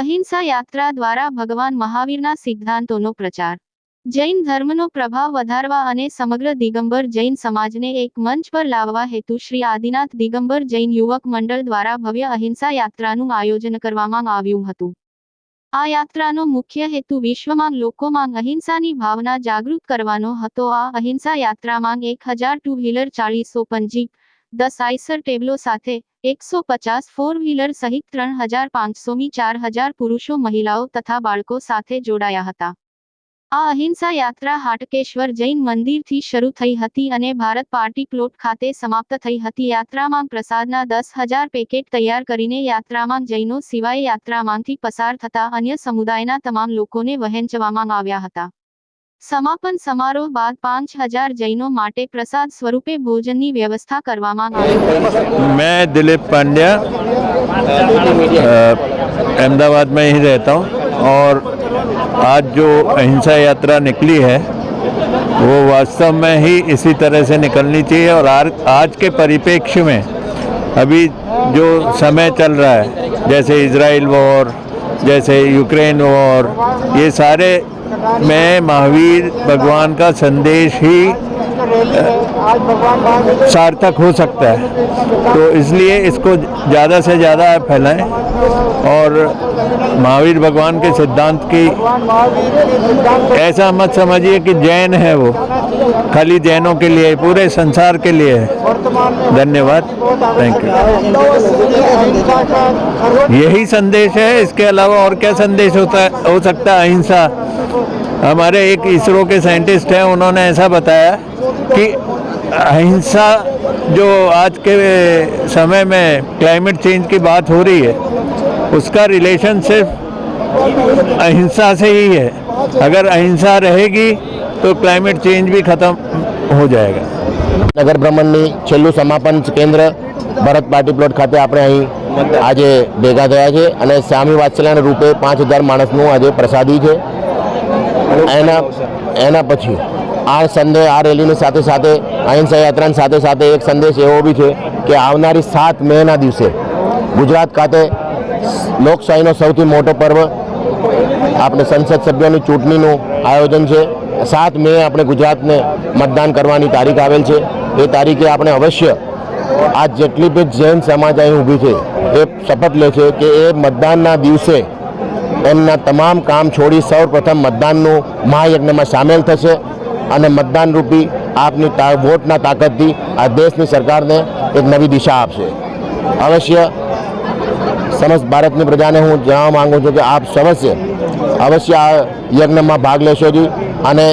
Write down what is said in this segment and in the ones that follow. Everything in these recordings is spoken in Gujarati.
અહિંસા યાત્રા દ્વારા ભગવાન મહાવીરના સિદ્ધાંતોનો પ્રચાર. જૈન ધર્મનો પ્રભાવ વધારવા અને સમગ્ર દિગંબર જૈન સમાજને એક મંચ પર લાવવા હેતુ શ્રી આદિનાથ દિગંબર જૈન યુવક મંડળ દ્વારા ભવ્ય અહિંસા યાત્રાનું આયોજન કરવામાં આવ્યું હતું. આ યાત્રાનો મુખ્ય હેતુ વિશ્વમાં લોકોમાં અહિંસાની ભાવના જાગૃત કરવાનો હતો. આ અહિંસા યાત્રામાં એક હજાર ટુ વ્હીલર ચાલીસો પંજી દસ આઈસર ટેબલો સાથે એકસો પચાસ ફોર વ્હીલર સહિત ત્રણ હજાર પાંચસોમી ચાર હજાર પુરુષો, મહિલાઓ તથા બાળકો સાથે જોડાયા હતા. આ અહિંસા યાત્રા હાટકેશ્વર જૈન મંદિરથી શરૂ થઈ હતી અને ભારત પાર્ટી પ્લોટ ખાતે સમાપ્ત થઈ હતી. યાત્રામાં પ્રસાદના દસ હજાર પેકેટ તૈયાર કરીને યાત્રામાં જૈનો સિવાય યાત્રામાંથી પસાર થતા અન્ય સમુદાયના તમામ લોકોને વહેંચવામાં આવ્યા હતા. સમાપન સમારોહ બાદ પાંચ હજાર જૈનો માટે પ્રસાદ સ્વરૂપે ભોજનની વ્યવસ્થા કરવામાં આવી मैं दिलीप पांड्या अ, अहमदाबाद में ही रहता हूँ और आज जो अहिंसा यात्रा निकली है वो वास्तव में ही इसी तरह से निकलनी चाहिए और आर- आज के परिप्रेक्ष्य में अभी जो समय चल रहा है जैसे इसराइल वॉर जैसे यूक्रेन वॉर ये सारे में महावीर भगवान का संदेश ही सार्थक हो सकता है। तो इसलिए इसको ज़्यादा से ज़्यादा फैलाएँ और महावीर भगवान के सिद्धांत की, ऐसा मत समझिए कि जैन है वो। खाली जैनों के लिए, पूरे संसार के लिए। धन्यवाद। थैंक यू यही संदेश है, इसके अलावा और क्या संदेश होता, हो सकता है? अहिंसा। हमारे एक इसरो के साइंटिस्ट हैं, उन्होंने ऐसा बताया कि अहिंसा जो आज के समय में क्लाइमेट चेंज की बात हो रही है, उसका रिलेशन सिर्फ़ अहिंसा से ही है। अगर अहिंसा रहेगी तो क्लाइमेट चेंज भी ख़त्म हो जाएगा નગર ભ્રમણની છેલ્લું સમાપન કેન્દ્ર ભરત પાર્ટી પ્લોટ ખાતે આપણે અહીં આજે ભેગા થયા છે અને સ્વામી વાત્સલ્યના રૂપે પાંચ હજાર માણસનું આજે પ્રસાદી છે એના એના પછી આ સંદેશ આ રેલીની સાથે સાથે અહિંસા યાત્રાની સાથે સાથે એક સંદેશ એવો બી છે કે આવનારી સાત મેના દિવસે ગુજરાત ખાતે લોકશાહીનો સૌથી મોટો પર્વ આપણે સંસદ સભ્યોની ચૂંટણીનું આયોજન છે સાત મે આપણે ગુજરાતને મતદાન કરવાની તારીખ આવેલ છે. એ તારીખે આપણે અવશ્ય આ જેટલી બી જૈન સમાજ અહીં ઊભી છે, એ શપથ લે છે કે એ મતદાનના દિવસે એમના તમામ કામ છોડી સૌપ્રથમ મતદાનનું મહાયજ્ઞમાં સામેલ થશે અને મતદાન રૂપી આપની વોટના તાકાતથી આ દેશની સરકારને એક નવી દિશા આપશે. અવશ્ય સમસ્ત ભારતની પ્રજાને હું જણાવવા માગું છું કે આપ સમસ્ય અવશ્ય આ યજ્ઞમાં ભાગ લેશો જી. અને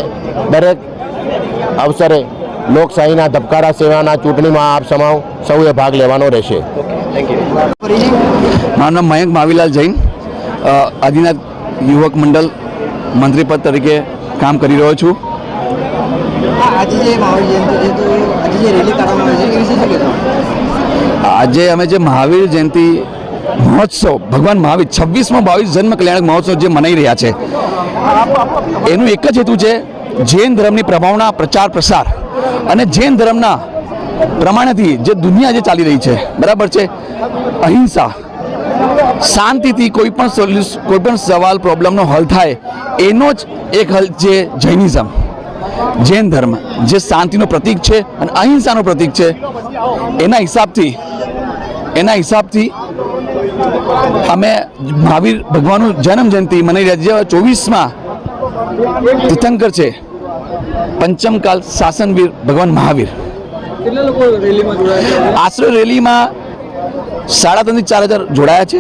દરેક અવસરે લોકશાહીના ધબકારા સેવાના ચૂંટણીમાં આપ સમાવ સૌએ ભાગ લેવાનો રહેશે. મારું નામ મયંક માવીલાલ જૈન. આદિનાથ યુવક મંડળ મંત્રીપદ તરીકે કામ કરી રહ્યો છું. આજે અમે જે મહાવીર જયંતિ મહોત્સવ. ભગવાન મહાવીર, છવ્વીસમો બાવીસ જન્મ કલ્યાણક મહોત્સવ જે મનાઈ રહ્યા છે. એનું એક જ હેતુ છે જૈન ધર્મની પ્રભાવના પ્રચાર પ્રસાર. અને જૈન ધર્મના પ્રમાણેથી જે દુનિયા જે ચાલી રહી છે, બરાબર છે? અહિંસા, શાંતિથી કોઈ પણ કોઈ પણ સવાલ, પ્રોબ્લેમનો હલ થાય, એનો જ એક હલ છે જૈનિઝમ. જૈન ધર્મ જે શાંતિનું પ્રતીક છે અને અહિંસાનો પ્રતીક છે, એના હિસાબથી એના હિસાબથી અમે મહાવીર ભગવાનનું જન્મ જયંતિ મને રહ્યા છીએ. ચોવીસમાં તીર્થંકર છે. પંચમકાલ શાસનવીર ભગવાન મહાવીર. આશરે રેલીમાં સાડા ત્રણથી ચાર હજાર જોડાયા છે.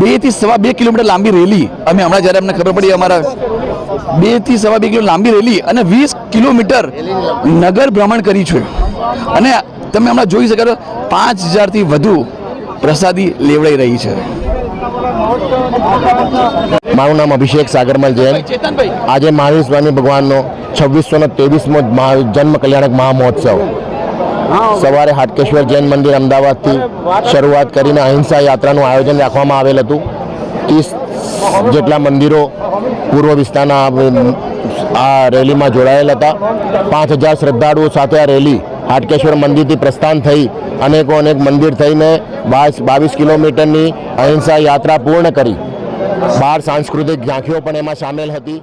બેથી સવા બે કિલોમીટર લાંબી રેલી અમે હમણાં જ્યારે અમને ખબર પડી અમારા બેથી સવા બે કિલો લાંબી રેલી અને વીસ કિલોમીટર નગર ભ્રમણ કરી છે. અને તમે હમણાં જોઈ શકો પાંચ હજારથી વધુ પ્રસાદી લેવડાઈ રહી છે. મારું નામ અભિષેક સાગરમલ જૈન. આજે મહાવીર સ્વામી ભગવાનનો છવ્વીસો ને ત્રેવીસમો જન્મ કલ્યાણક મહામહોત્સવ. સવારે હાટકેશ્વર જૈન મંદિર અમદાવાદથી શરૂઆત કરીને અહિંસા યાત્રાનું આયોજન રાખવામાં આવેલ હતું. ત્રીસ જેટલા મંદિરો પૂર્વ વિસ્તારના, આ- રેલીમાં જોડાયેલ હતા. પાંચ હજાર શ્રદ્ધાળુઓ સાથે આ રેલી હાટકેશ્વર મંદિરથી પ્રસ્થાન થઈ અનેકો અનેક મંદિર થઈને બાવીસ બાવીસ કિલોમીટરની અહિંસા યાત્રા પૂર્ણ કરી. બાર સાંસ્કૃતિક ઝાંખીઓ પણ એમાં સામેલ હતી.